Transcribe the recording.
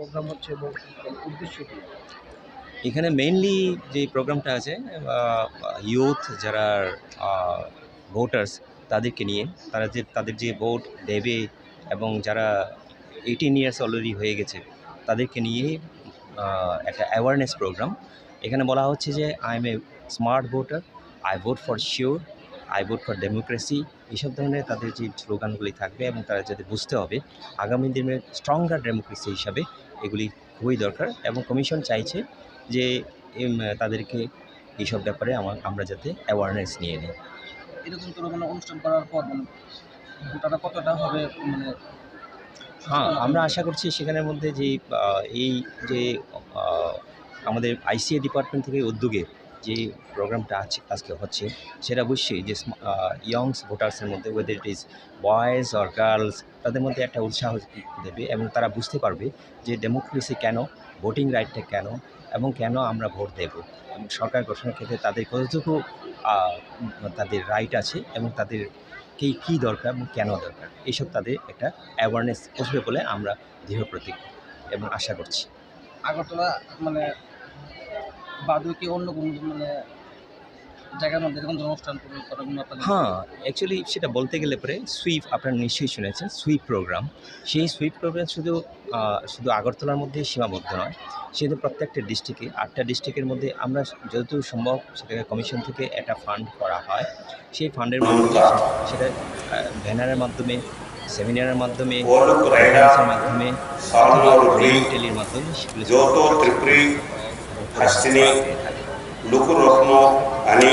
Programme হচ্ছে এবং উদ্দেশ্য এখানে মেইনলি যে প্রোগ্রামটা আছে ইউথ যারা ভোটার্স তাদেরকে নিয়ে, তারা যে, তাদের যে ভোট দেবে এবং যারা এইটিন ইয়ার্স অলরেডি হয়ে গেছে, তাদেরকে নিয়ে একটা অ্যাওয়ারনেস প্রোগ্রাম এখানে বলা হচ্ছে যে I am a smart voter I vote for sure I vote for democracy এইসব ধরনের তাদের যে স্লোগানগুলি থাকবে এবং তারা যাতে বুঝতে হবে আগামী দিনে স্ট্রংগার ডেমোক্রেসি হিসাবে এগুলি খুবই দরকার এবং কমিশন চাইছে যে তাদেরকে এইসব ব্যাপারে আমার আমরা যাতে অ্যাওয়ারনেস নিয়ে নিই। এরকম কোনো কোনো অনুষ্ঠান করার পর মানে ভোটাররা কতটা হবে মানে হ্যাঁ আমরা আশা করছি সেখানের মধ্যে যে এই যে আমাদের আইসিএ ডিপার্টমেন্ট থেকে উদ্যোগে যে প্রোগ্রামটা আছে, আজকে হচ্ছে, সেটা অবশ্যই যে ইয়ংস ভোটার্সের মধ্যে whether it is boys or girls তাদের মধ্যে একটা উৎসাহ দেবে এবং তারা বুঝতে পারবে যে ডেমোক্রেসি কেন ভোটিং রাইটটা কেন এবং কেন আমরা ভোট দেব। এবং সরকার গঠনের ক্ষেত্রে তাদের কতটুকু তাদের রাইট আছে এবং তাদের কি কী দরকার এবং কেন দরকার, এইসব তাদের একটা অ্যাওয়ারনেস আসবে বলে আমরা দৃঢ় প্রতিজ্ঞ এবং আশা করছি। আগরতলা মানে বাদে কি অন্য কোনো মানে জায়গার মধ্যে এরকম অনুষ্ঠান হ্যাঁ অ্যাকচুয়ালি সেটা বলতে গেলে পরে সুইপ আপনারা নিশ্চয়ই শুনেছেন সুইপ প্রোগ্রাম সেই সুইপ প্রোগ্রাম শুধু শুধু আগরতলার মধ্যে সীমাবদ্ধ নয় সেহেতু প্রত্যেকটা ডিস্ট্রিক্টে আটটা ডিস্ট্রিক্টের মধ্যে আমরা যতদূর সম্ভব সেটাকে কমিশন থেকে একটা ফান্ড করা হয়। সেই ফান্ডের মাধ্যমে সেটা ব্যানারের মাধ্যমে সেমিনারের মাধ্যমে মাধ্যমে টেলির মাধ্যমে সেগুলো যৌথ লুকুর থাকে আনি।